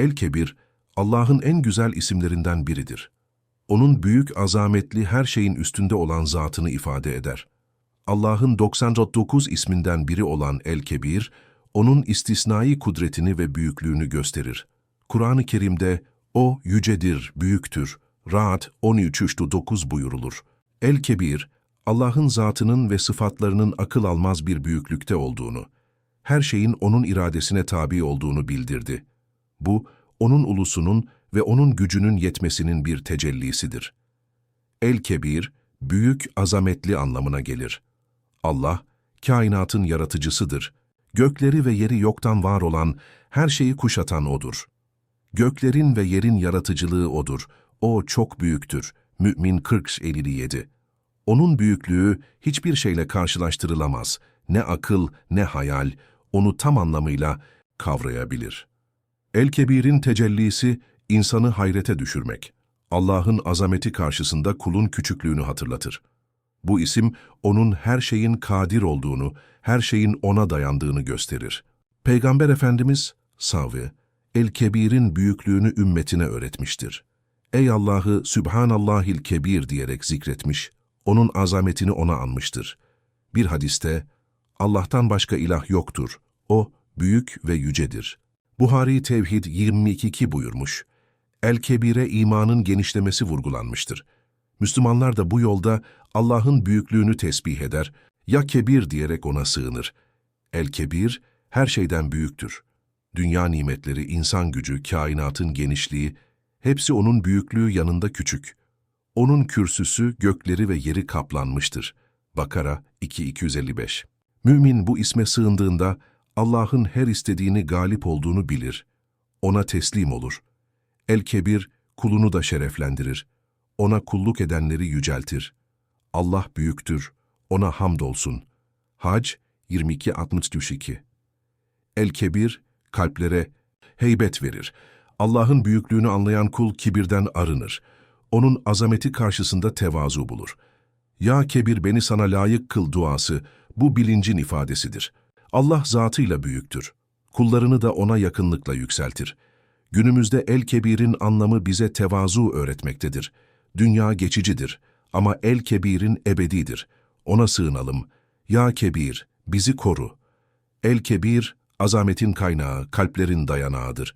El-Kebir, Allah'ın en güzel isimlerinden biridir. Onun büyük, azametli, her şeyin üstünde olan zatını ifade eder. Allah'ın 99 isminden biri olan El-Kebir, onun istisnai kudretini ve büyüklüğünü gösterir. Kur'an-ı Kerim'de o yücedir, büyüktür. Ra'd 13.3-9 buyurulur. El-Kebir, Allah'ın zatının ve sıfatlarının akıl almaz bir büyüklükte olduğunu, her şeyin onun iradesine tabi olduğunu bildirdi. Bu, onun ulusunun ve onun gücünün yetmesinin bir tecellisidir. El-Kebir, büyük, azametli anlamına gelir. Allah, kainatın yaratıcısıdır. Gökleri ve yeri yoktan var olan, her şeyi kuşatan O'dur. Göklerin ve yerin yaratıcılığı O'dur. O çok büyüktür. Mü'min 40-57 Onun büyüklüğü hiçbir şeyle karşılaştırılamaz. Ne akıl, ne hayal, onu tam anlamıyla kavrayabilir. El-Kebir'in tecellisi, insanı hayrete düşürmek. Allah'ın azameti karşısında kulun küçüklüğünü hatırlatır. Bu isim, onun her şeyin kadir olduğunu, her şeyin ona dayandığını gösterir. Peygamber Efendimiz, Savi, El-Kebir'in büyüklüğünü ümmetine öğretmiştir. Ey Allah'ı Sübhanallahil Kebir diyerek zikretmiş, onun azametini ona anmıştır. Bir hadiste, Allah'tan başka ilah yoktur, o büyük ve yücedir. Buhari Tevhid 22 buyurmuş. El-Kebir'e imanın genişlemesi vurgulanmıştır. Müslümanlar da bu yolda Allah'ın büyüklüğünü tesbih eder, ya kebir diyerek ona sığınır. El-Kebir, her şeyden büyüktür. Dünya nimetleri, insan gücü, kainatın genişliği, hepsi onun büyüklüğü yanında küçük. Onun kürsüsü gökleri ve yeri kaplanmıştır. Bakara 2.255 Mümin bu isme sığındığında Allah'ın her istediğini galip olduğunu bilir. Ona teslim olur. El-Kebir kulunu da şereflendirir. Ona kulluk edenleri yüceltir. Allah büyüktür, ona hamdolsun. Hac 22.62 El-Kebir kalplere heybet verir. Allah'ın büyüklüğünü anlayan kul kibirden arınır. Onun azameti karşısında tevazu bulur. Ya Kebir beni sana layık kıl duası, bu bilincin ifadesidir. Allah zatıyla büyüktür. Kullarını da ona yakınlıkla yükseltir. Günümüzde El-Kebir'in anlamı bize tevazu öğretmektedir. Dünya geçicidir ama El-Kebir'in ebedidir. Ona sığınalım. Ya Kebir, bizi koru. El-Kebir, azametin kaynağı, kalplerin dayanağıdır.